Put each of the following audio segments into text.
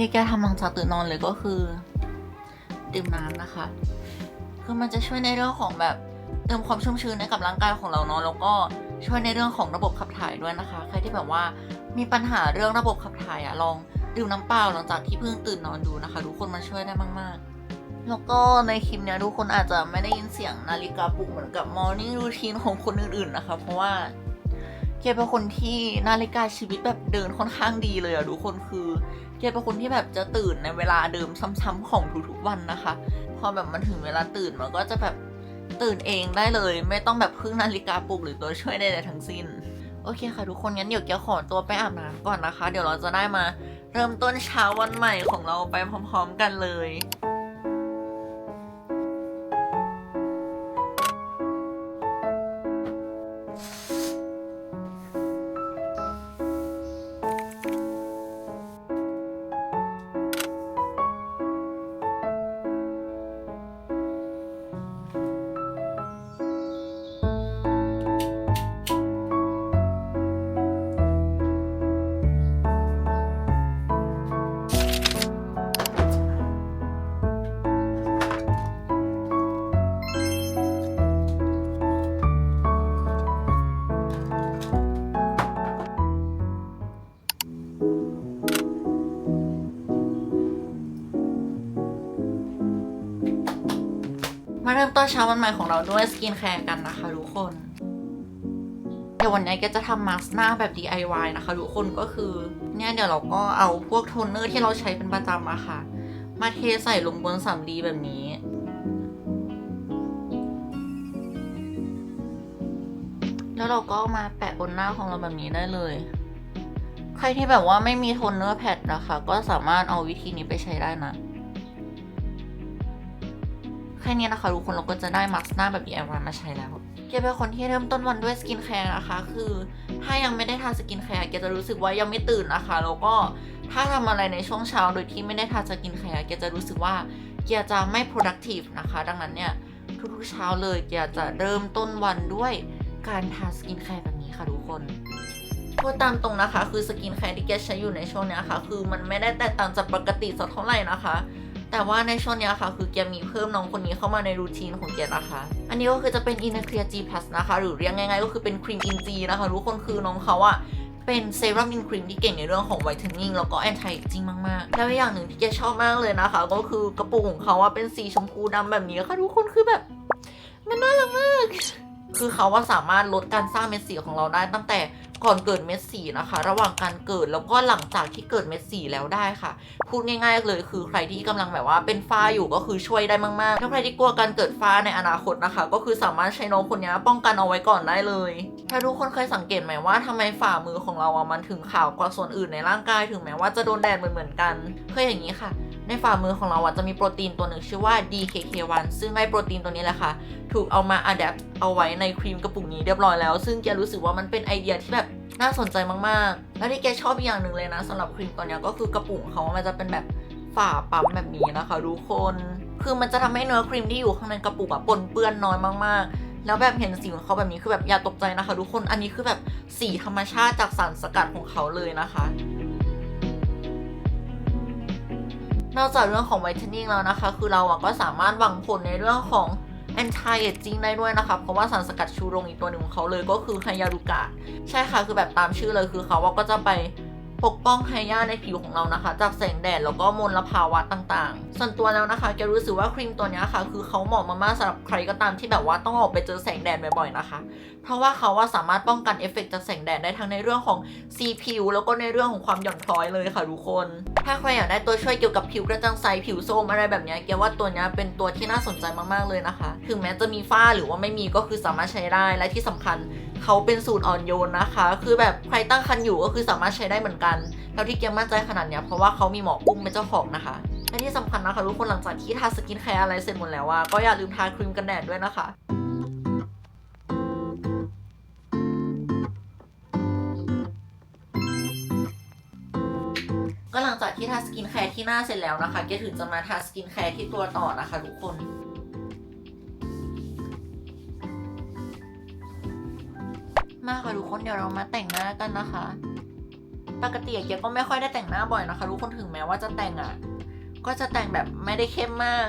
ที่แกทำหลังจากตื่นนอนเลยก็คือดื่มน้ำนะคะ คือมันจะช่วยในเรื่องของแบบเติมความชุ่มชื้นให้กับร่างกายของเราเนาะแล้วก็ช่วยในเรื่องของระบบขับถ่ายด้วยนะคะ ใครที่แบบว่ามีปัญหาเรื่องระบบขับถ่ายอะลองดื่มน้ำเปล่าหลังจากที่เพิ่งตื่นนอนดูนะคะ ทุกคนมันช่วยได้มาก ๆ แล้วก็ในคลิปเนี้ยทุกคนอาจจะไม่ได้ยินเสียงนาฬิกาปลุกเหมือนกับ morning routine ของคนอื่น ๆ นะคะ เพราะว่า เกเป็นคนที่นาฬิกาชีวิตแบบเดินค่อนข้างดีเลยอะทุกคนคือ เกเป็นคนที่แบบจะตื่นในเวลาเดิมซ้ำๆของทุกๆวันนะคะ พอแบบมันถึงเวลาตื่นมันก็จะแบบตื่นเองได้เลย ไม่ต้องแบบพึ่งนาฬิกาปลุกหรือตัวช่วยใดๆทั้งสิ้น โอเคค่ะทุกคนงั้นเดี๋ยวเกียวขอตัวไปอาบน้ำก่อนนะคะ เดี๋ยวเราจะได้มาเริ่มต้นเช้าวันใหม่ของเราไปพร้อม ๆ กันเลย เริ่มต้นเช้าวันใหม่ของเราด้วยสกินแคร์กันนะคะทุกคนเดี๋ยววันนี้ก็จะทำมาสก์หน้าแบบ DIY นะคะทุกคนก็คือ เนี่ยเดี๋ยวเราก็เอาพวกโทนเนอร์ที่เราใช้เป็นประจำอะค่ะ มาเทใส่ลงบนสำลีแบบนี้แล้วเราก็มาแปะบนหน้าของเราแบบนี้ได้เลย ใครที่แบบว่าไม่มีโทนเนอร์แพดนะคะ ก็สามารถเอาวิธีนี้ไปใช้ได้นะ ค่นี้นะคะทุกคนเราก็จะได้มาสก์หน้าแบบ DIY มาใช้แล้วเกยเป็นคนที่เริ่มต้นวันด้วยสกินแคร์นะคะ คือถ้ายังไม่ได้ทาสกินแคร์เกยจะรู้สึกว่ายังไม่ตื่นนะคะ แล้วก็ถ้าทำอะไรในช่วงเช้าโดยที่ไม่ได้ทาสกินแคร์เกยจะรู้สึกว่าเกียจะไม่ productive นะคะ ดังนั้นเนี่ยทุกๆเช้าเลยเกียจะเริ่มต้นวันด้วยการทาสกินแคร์แบบนี้ค่ะทุกคนพูดตามตรงนะคะ คือสกินแคร์ที่เกยใช้อยู่ในช่วงเนี้ยค่ะ คือมันไม่ได้แตกต่างจากปกติสักเท่าไหร่นะคะ แต่ว่าในช่วงนี้ค่ะคือเกียร์มีเพิ่มน้องคนนี้เข้ามาในรูทีนของเกียร์นะคะ อันนี้ก็คือจะเป็น i n n a c l e a r G Plus นะคะ หรือเรียกง่ายๆก็คือเป็นครีมอินจีนะคะทุกคนคือน้องเขาอะเป็นเซรั่มอินครีมที่เก่งในเรื่องของไวท์เทนนิ่งแล้วก็แอนตี้จิงมากๆ แล้วอย่างหนึ่งที่เกชอบมากเลยนะคะ ก็คือกระปุกของเขาอะเป็นสีชมพูดำแบบนี้ค่ะทุกคนคือแบบ มันน่ารักมาก คือเขาว่าสามารถลดการสร้างเม็ดสีของเราได้ตั้งแต่ ก่อนเกิดเม็ดสีนะคะ ระหว่างการเกิดแล้วก็หลังจากที่เกิดเม็ดสีแล้วได้ค่ะ พูดง่าย ๆ เลยคือใครที่กำลังแบบว่าเป็นฝ้าอยู่ก็คือช่วยได้มากๆถ้าใครที่กลัวการเกิดฝ้าในอนาคตนะคะ ก็คือสามารถใช้น้องคนนี้ป้องกันเอาไว้ก่อนได้เลย ถ้าทุกคนเคยสังเกตไหมว่าทำไมฝ่ามือของเราอะมันถึงขาวกว่าส่วนอื่นในร่างกายถึงแม้ว่าจะโดนแดดเหมือนๆกันเคืออย่างนี้ค่ะ ในฝ่ามือของเราอะจะมีโปรตีนตัวหนึ่งชื่อว่า DKK1 ซึ่งไอโปรตีนตัวนี้แหละค่ะ ถูกเอามาอัดแอปเอาไว้ในครีมกระปุกนี้เรียบร้อยแล้ว ซึ่งแกรู้สึกว่ามันเป็นไอเดียที่แบบน่าสนใจมากๆ แล้วที่แกชอบอีกอย่างหนึ่งเลยนะสำหรับครีมตัวนี้ก็คือกระปุกเขามันจะเป็นแบบฝาปั๊มแบบนี้นะคะทุกคน คือมันจะทำให้เนื้อครีมที่อยู่ข้างในกระปุกอะปนเปื้อนน้อยมากๆ แล้วแบบเห็นสีของเขาแบบนี้คือแบบอย่าตกใจนะคะทุกคน อันนี้คือแบบสีธรรมชาติจากสารสกัดของเขาเลยนะคะ นอกจากเรื่องของไวท์เทนนิ่งแล้วนะคะ คือเราอะก็สามารถหวังผลในเรื่องของ anti aging ได้ด้วยนะคะ เพราะว่าสารสกัดชูโรงอีกตัวหนึ่งของเขาเลยก็คือไฮยารุกะใช่ค่ะคือแบบตามชื่อเลยคือเขาว่าก็จะไปปกป้องไฮยาในผิวของเรานะคะ จากแสงแดดแล้วก็มลภาวะต่างๆ ส่วนตัวแล้วนะคะแกรู้สึกว่าครีมตัวนี้ค่ะ คือเขาเหมาะมากๆสำหรับใครก็ตามที่แบบว่าต้องออกไปเจอแสงแดดบ่อยๆนะคะ เพราะว่าเขาว่าสามารถป้องกันเอฟเฟกต์จากแสงแดดได้ทั้งในเรื่องของสีผิวแล้วก็ในเรื่องของความหย่อนคล้อยเลยค่ะทุกคน ถ้าใครอยากได้ตัวช่วยเกี่ยวกับผิวกระจ่างใสผิวโทมอะไรแบบนี้เกียวว่าตัวนี้เป็นตัวที่น่าสนใจมากๆเลยนะคะ ถึงแม้จะมีฝ้าหรือว่าไม่มีก็คือสามารถใช้ได้และที่สำคัญเขาเป็นสูตรอ่อนโยนนะคะ คือแบบใครตั้งครรภ์อยู่ก็คือสามารถใช้ได้เหมือนกันแล้วที่เกียมั่นใจขนาดเนี้ยเพราะว่าเขามีหมอกุ้งเป็นเจ้าของนะคะและที่สำคัญนะคะทุกคนหลังจากที่ทาสกินแคร์อะไรเสร็จหมดแล้วว่าก็อย่าลืมทาครีมกันแดดด้วยนะคะ ที่ทาสกินแคร์ที่หน้าเสร็จแล้วนะคะเกถึงจะมาทาสกินแคร์ที่ตัวต่อนะคะทุกคนมาค่ะทุกคนเดี๋ยวเรามาแต่งหน้ากันนะคะ ปกติเกียก็ไม่ค่อยได้แต่งหน้าบ่อยนะคะทุกคนถึงแม้ว่าจะแต่งอะ ก็จะแต่งแบบไม่ได้เข้มมาก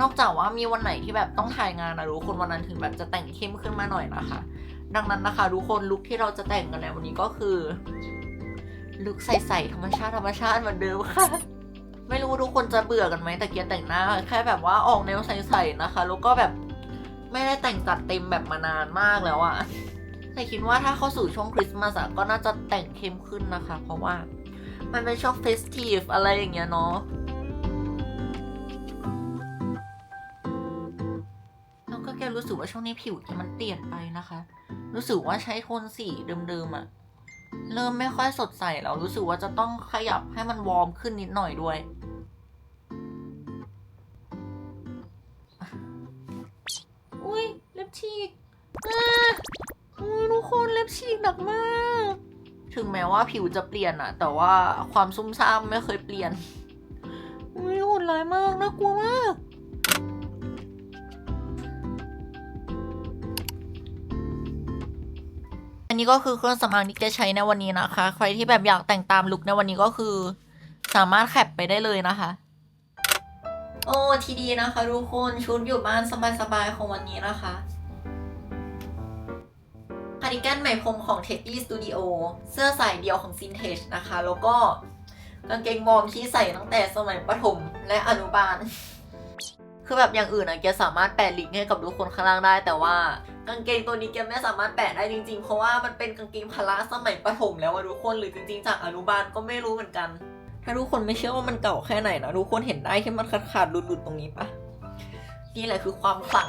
นอกจากว่ามีวันไหนที่แบบต้องถ่ายงานนะทุกคนวันนั้นถึงแบบจะแต่งเข้มขึ้นมาหน่อยนะคะ ดังนั้นนะคะทุกคนลุคที่เราจะแต่งกันในวันนี้ก็คือ ลุคใสๆธรรมชาติธรรมชาติเหมือนเดิมค่ะ ไม่รู้ทุกคนจะเบื่อกันไหมแต่เกียร์แต่งหน้า แค่แบบว่าออกแนวใสๆนะคะ แล้วก็แบบไม่ได้แต่งจัดเต็มแบบมานานมากแล้วอะแต่คิดว่าถ้าเข้าสู่ช่วงคริสต์มาสก็น่าจะแต่งเข้มขึ้นนะคะ เพราะว่ามันเป็นช่วงเฟสทีฟอะไรอย่างเงี้ยเนาะแล้วก็แกรู้สึกว่าช่วงนี้ผิวแกมันเปลี่ยนไปนะคะ รู้สึกว่าใช้โทนสีเดิมๆอะ เริ่มไม่ค่อยสดใสแล้วรู้สึกว่าจะต้องขยับให้มันวอร์มขึ้นนิดหน่อยด้วย อุ้ยเล็บฉีกอุ้ยทุกคนเล็บฉีกหนักมาก ถึงแม้ว่าผิวจะเปลี่ยนอะแต่ว่าความซุ่มซ่ามไม่เคยเปลี่ยน อุ้ยโหดร้ายมากน่ากลัวมาก นนี้ก็คือเครื่องสำอางที่แกใช้ในวันนี้นะคะ ใครที่แบบอยากแต่งตามลุคในวันนี้ก็คือ สามารถแคปไปได้เลยนะคะ โอ้ทีดีนะคะทุกคนชุดอยู่บ้านสบายๆของวันนี้นะคะคาร์ดิแกนไหมพรมของ Teddy Studio เสื้อสายเดียวของ Vintage นะคะ แล้วก็กางเกงวอร์มที่ใส่ตั้งแต่สมัยประถมและอนุบาล คือแบบอย่างอื่นอะแกสามารถแปะลิงก์ให้กับทุกคนข้างล่างได้แต่ว่า กางเกงตัวนี้แกไม่สามารถแปะได้จริง ๆ เพราะว่ามันเป็นกางเกงพละสมัยประถมแล้วอะทุกคนหรือจริง ๆ จากอนุบาลก็ไม่รู้เหมือนกัน ถ้าทุกคนไม่เชื่อว่ามันเก่าแค่ไหนนะทุกคนเห็นได้ที่มันขาดขาดๆหลุดๆตรงนี้ปะนี่แหละคือความขลัง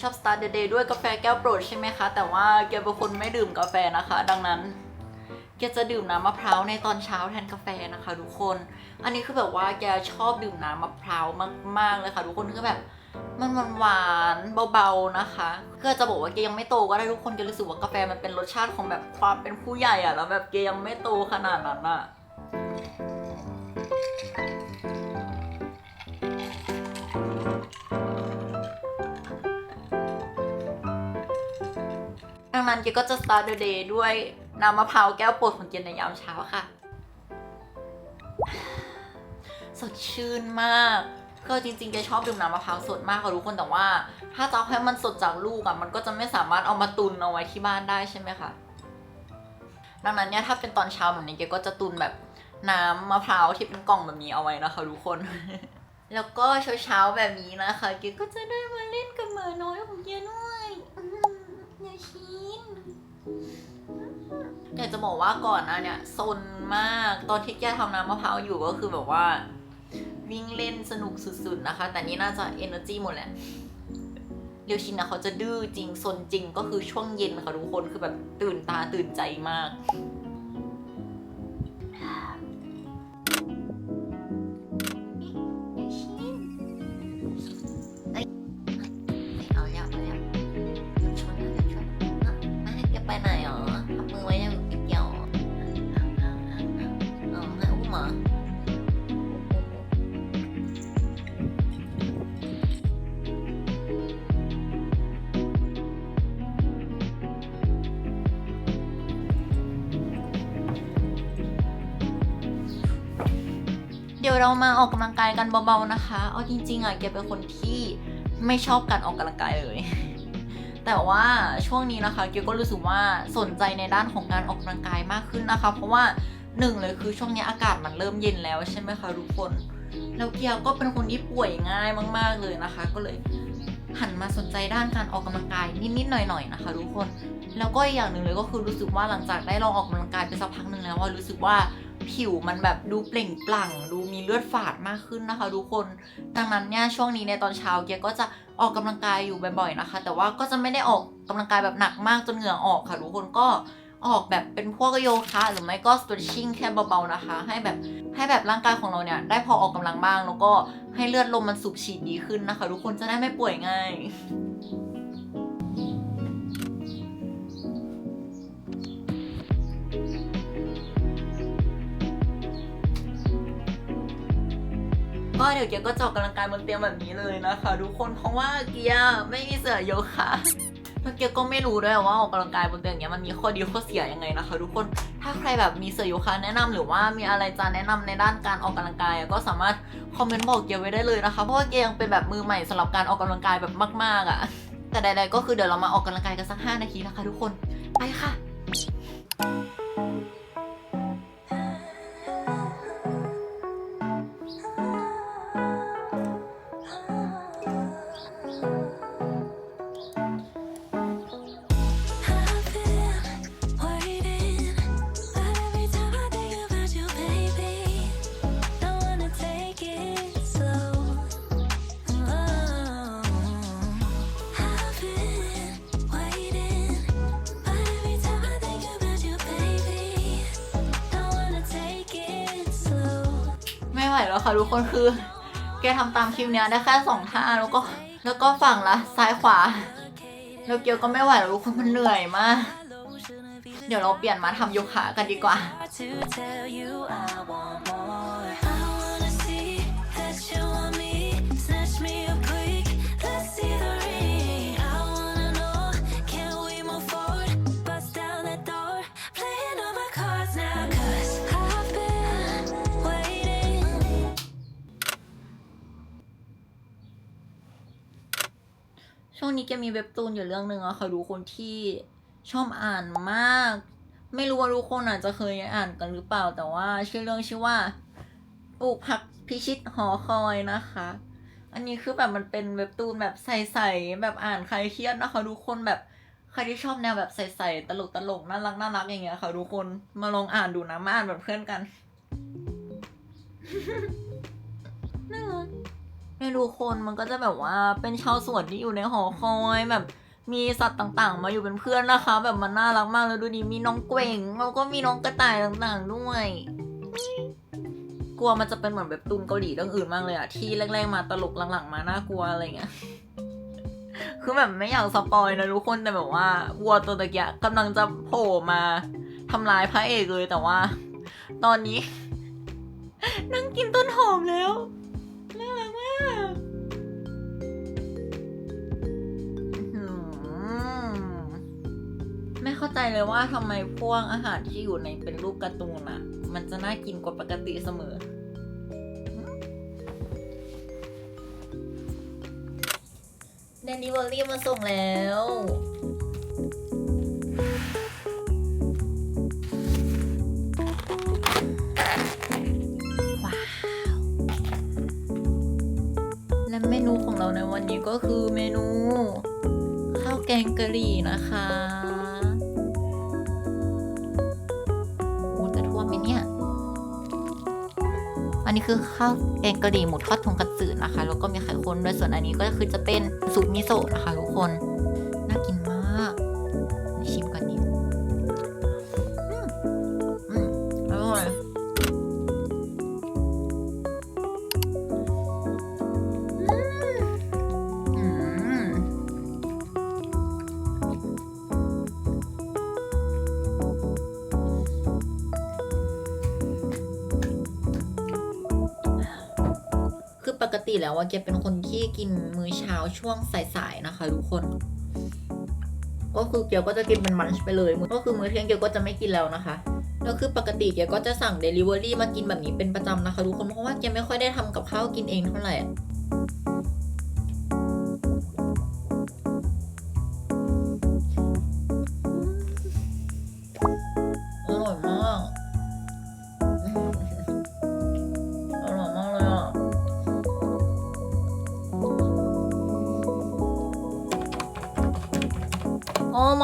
ชอบ start the day ด้วยกาแฟแก้วโปรดใช่ไหมคะ แต่ว่าเกียเป็นคนไม่ดื่มกาแฟนะคะ ดังนั้นเกียจะดื่มน้ำมะพร้าวในตอนเช้าแทนกาแฟนะคะทุกคน อันนี้คือแบบว่าแกชอบดื่มน้ำมะพร้าวมากๆเลยค่ะ ทุกคนคือแบบมันหวานเบาๆนะคะก็จะบอกว่าเกยังไม่โตก็ได้ทุกคนเกรู้สึกว่ากาแฟมันเป็นรสชาติของแบบความเป็นผู้ใหญ่อะแล้วแบบเกยังไม่โตขนาดนั้นอะ ดังนั้นเกก็จะ start the day ด้วยน้ำมะพร้าวแก้วโปรดของเกในยามเช้าค่ะ สดชื่นมากก็จริงๆเกชอบดื่มน้ำมะพร้าวสดมากค่ะทุกคนแต่ว่า ถ้าจะเอาให้มันสดจากลูกอะมันก็จะไม่สามารถเอามาตุนเอาไว้ที่บ้านได้ใช่ไหมคะดังนั้นเนี่ยถ้าเป็นตอนเช้าแบบนี้เกก็จะตุนแบบน้ำมะพร้าวที่เป็นกล่องแบบนี้เอาไว้นะคะทุกคน แล้วก็เช้าๆแบบนี้นะคะเกก็จะได้มาเล่นกับหมาน้อยของเกด้วย อื้อหืออย่าชินอยากจะบอกว่าก่อนหนะเนี่ยซนมากตอนที่แกทำน้ำมะพร้าวอยู่ก็คือแบบว่า วิ่งเล่นสนุกสุดๆนะคะ แต่นี่น่าจะเอเนอร์จีหมดแหละเรียวชินนะเขาจะดื้อจริงซนจริงก็คือช่วงเย็นค่ะทุกคนคือแบบตื่นตาตื่นใจมาก ไห้แกไปไหนหรอทำมือไว้ยังเกี่ยวเอให้อุ้มเหรอเดี๋ยวเรามาออกกำลังกายกันเบาๆนะคะ เอาจริงๆอะแกเป็นคนที่ไม่ชอบการออกกำลังกายเลย แต่ว่าช่วงนี้นะคะเกียวก็รู้สึกว่าสนใจในด้านของการออกกำลังกายมากขึ้นนะคะ เพราะว่าหนึ่งเลยคือช่วงนี้อากาศมันเริ่มเย็นแล้วใช่ไหมคะทุกคนแล้วเกียวก็เป็นคนที่ป่วยง่ายมาก ๆเลยนะคะ ก็เลยหันมาสนใจด้านการออกกำลังกายนิดๆหน่อยๆนะคะทุกคน แล้วก็อีกอย่างหนึ่งเลยก็คือรู้สึกว่าหลังจากได้ลองออกกำลังกายไปสักพักหนึ่งแล้วว่ารู้สึกว่า ผิวมันแบบดูเปล่งปลั่ง ดูมีเลือดฝาดมากขึ้นนะคะ ทุกคน ดังนั้นเนี่ยช่วงนี้ในตอนเช้าเกียก็จะออกกำลังกายอยู่บ่อยๆนะคะ แต่ว่าก็จะไม่ได้ออกกำลังกายแบบหนักมากจนเหงื่อออกค่ะทุกคนก็ออกแบบเป็นพวกโยคะหรือไม่ก็ stretching แค่เบาๆนะคะ ให้แบบให้แบบร่างกายของเราเนี่ย ได้พอออกกำลังบ้างแล้วก็ให้เลือดลมมันสูบฉีดดีขึ้นนะคะ ทุกคนจะได้ไม่ป่วยง่าย ก็เดี๋ยวเกียร์ก็จะออกกำลังกายบนเตียงแบบนี้เลยนะคะทุกคนเพราะว่าเกียร์ไม่มีเสื้อโยคะแล้วเกียร์ก็ไม่รู้ด้วยว่าออกกำลังกายบนเตียงอย่างเงี้ยมันมีข้อดีข้อเสียยังไงนะคะ ทุกคนถ้าใครแบบมีเสื้อโยคะแนะนำหรือว่ามีอะไรจะแนะนำในด้านการออกกำลังกายก็สามารถคอมเมนต์บอกเกียร์ไว้ได้เลยนะคะเพราะว่าเกียร์ยังเป็นแบบมือใหม่สำหรับการออกกำลังกายแบบมาก ๆอะแต่ใดๆก็คือเดี๋ยวเรามาออกกำลังกายกันสักห้านาทีนะคะ ทุกคนไปค่ะ ค่ะทุกคนคือ แกทำตามคลิปเนี้ยได้แค่สองท่าแล้วก็แล้วก็ฝั่งละซ้ายขวา แล้วเกียวก็ไม่ไหวแล้วทุกคนมันเหนื่อยมาก เดี๋ยวเราเปลี่ยนมาทำโยคะกันดีกว่า ช่วงนี้แกมีเว็บตูนอยู่เรื่องหนึ่งอะค่ะทุกคนที่ชอบอ่านมาก ไม่รู้ว่าทุกคนอาจจะเคยอ่านกันหรือเปล่า แต่ว่าชื่อเรื่องชื่อว่าปลูกผักพิชิตหอคอยนะคะ อันนี้คือแบบมันเป็นเว็บตูนแบบใสๆแบบอ่านใครเครียดนะคะทุกคนแบบใครที่ชอบแนวแบบใสๆตลกตลกน่ารักน่ารักอย่างเงี้ยค่ะทุกคนมาลองอ่านดูนะมาอ่านแบบเพื่อนกัน ไม่รู้คนมันก็จะแบบว่าเป็นชาวสวนที่อยู่ในหอคอยแบบมีสัตว์ต่างๆ มาอยู่เป็นเพื่อนนะคะ แบบมันน่ารักมากเลยดูดิมีน้องเกวงแล้วก็มีน้องกระต่ายต่างๆด้วย กลัวมันจะเป็นเหมือนแบบตูนเกาหลีเรื่องอื่นมากเลยอะที่แรกๆมาตลกหลังๆ มาน่ากลัวอะไรเงี้ยคือแบบไม่อยากสปอยนะทุกคนแต่แบบว่าวัวตัวตะเกียกำลังจะโผล่มาทำลายพระเอกเลยแต่ว่า ตอนนี้ นั่งกินต้นหอมแล้ว ใจเลยว่าทำไมพวกอาหารที่อยู่ในเป็นรูปการ์ตูนอะมันจะน่ากินกว่าปกติเสมอ เดลิเวอรี่มาส่งแล้วว้าวและเมนูของเราในวันนี้ก็คือเมนู ข้าวแกงกะหรี่นะคะ อันนี้คือข้าวแกงกะหรี่หมูทอดทงกัตสึนะคะ แล้วก็มีไข่ข้นด้วยส่วนอันนี้ก็คือจะเป็นสูตรมิโซะนะคะทุกคน ติแล้วว่าเกียเป็นคนที่กินมื้อเช้าช่วงสายๆนะคะทุกคน ก็คือเกียวก็จะกินเป็นมันช์ไปเลยก็คือมื้อเที่ยงเกียวก็จะไม่กินแล้วนะคะแล้วคือปกติเกียวก็จะสั่งเดลิเวอรี่มากินแบบนี้เป็นประจำนะคะทุกคนเพราะว่าเกียวไม่ค่อยได้ทำกับข้าวกินเองเท่าไหร่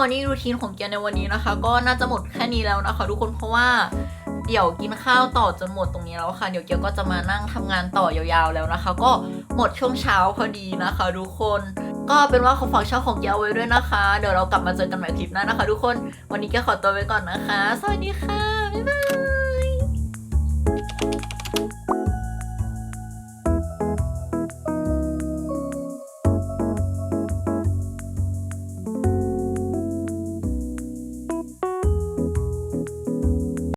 อร์นิ่งรูทีนของเกียร์ในวันนี้นะคะ ก็น่าจะหมดแค่นี้แล้วนะคะ ทุกคนเพราะว่าเดี๋ยวกินข้าวต่อจนหมดตรงนี้แล้วค่ะ เดี๋ยวเกียวก็จะมานั่งทำงานต่อยาวๆแล้วนะคะ ก็หมดช่วงเช้าพอดีนะคะ ทุกคน ก็เป็นว่าขอฝากช่องของเกเอาไว้ด้วยนะคะ เดี๋ยวเรากลับมาเจอกันใหม่คลิปหน้านะคะ ทุกคน วันนี้เกี้ยขอตัวไปก่อนนะคะ สวัสดีค่ะ